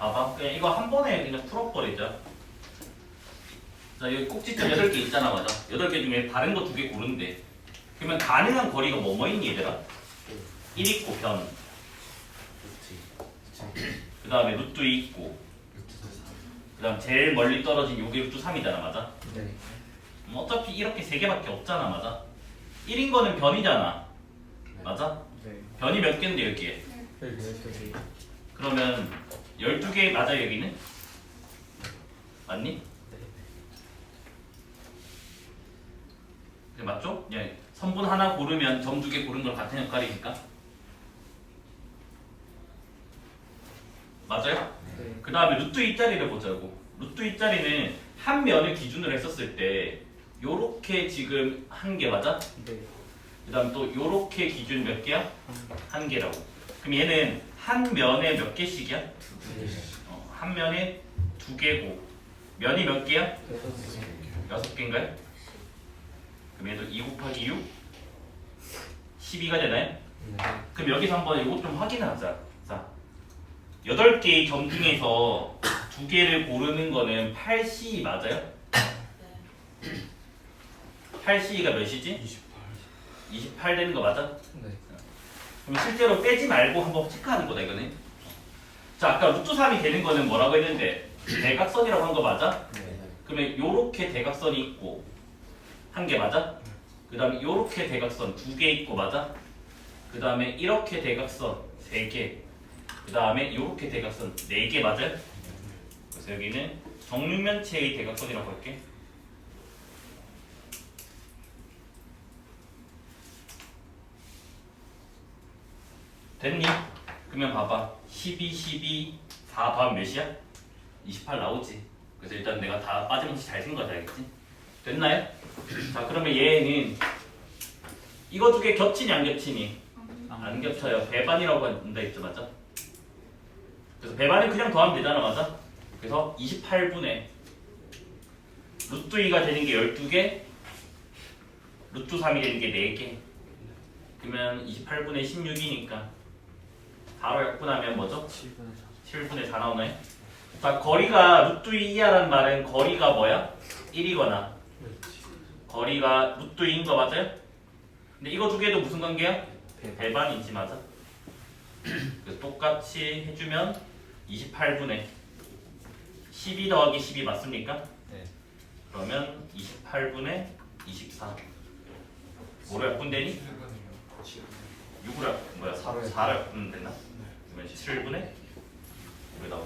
봐봐. 그냥 이거 한 번에 그냥 풀어버리자. 자, 여기 꼭지점 8개 있잖아, 맞아? 8개 중에 다른 거 두 개 고른대. 그러면 가능한 거리가 뭐뭐 있니, 얘들아? 1 있고 변. 그 다음에 루트 2 있고. 그 다음 제일 멀리 떨어진 요게 루트 3이잖아, 맞아? 네. 음, 어차피 이렇게 세 개밖에 없잖아, 맞아? 1인 거는 변이잖아. 맞아? 네. 변이 몇 개인데 여기에? 열두 개. 그러면 12개 맞아 여기는? 맞니? 네, 맞죠? 예. 선분 하나 고르면 점 두 개 고른 걸 같은 역할이니까. 맞아요? 네. 그 다음에 루트 2짜리를 보자고. 루트 2짜리는 한 면을 기준으로 했었을 때 요렇게 지금 한 개 맞아? 네. 그 다음 또 요렇게 기준 몇 개야? 한한 개라고. 그럼 얘는 한 면에 몇 개씩이야? 개. 어, 한 면에 두 개고 면이 몇 개야? 여섯 개. 개인가요? 그럼 얘도 2 곱하기 6 12가 되나요? 네. 그럼 여기서 한번 이것 좀 확인하자. 자, 8개의 점 중에서 두 개를 고르는 거는 8C 맞아요? 8C가 몇이지? 28 되는 거 맞아? 네. 그럼 실제로 빼지 말고 한번 체크하는 거다 이거는. 자, 아까 루트 3이 되는 거는 뭐라고 했는데 대각선이라고 한 거 맞아? 네. 그러면 요렇게 대각선이 있고 한 개 맞아? 그 다음에 요렇게 대각선 두 개 있고 맞아? 그 다음에 이렇게 대각선 세 개. 그 다음에 요렇게 대각선 네 개 맞아요? 그래서 여기는 정육면체의 대각선이라고 할게. 됐니? 그러면 봐봐. 12, 12, 4 더하면 몇이야? 28 나오지. 그래서 일단 내가 다 빠짐없이 잘쓴 거지 알겠지? 됐나요? 자 그러면 얘는 이거 두 개 겹치니 안 겹치니? 안 겹쳐요. 배반이라고 한다 했죠 맞죠? 그래서 배반은 그냥 더하면 되잖아 맞아? 그래서 28분의 루트 2가 되는 게 12개 루트 3이 되는 게 4개 그러면 28분의 16이니까 바로 약분하면 뭐죠? 7분의 7분의 4 나오나요? 자, 거리가 루트 2야라는 말은 거리가 뭐야? 1이거나 거리가 루트 2인 거 맞아요? 근데 이거 두 개도 무슨 관계야? 배반. 배반이지 맞아? 그래서 똑같이 해주면 28분의 12 더하기 12 맞습니까? 네. 그러면 28분의 24 뭐로 약분되니? 6으로 약 뭐야? 사로 4로 약분 된다? 그러면 7분의 왜 나와?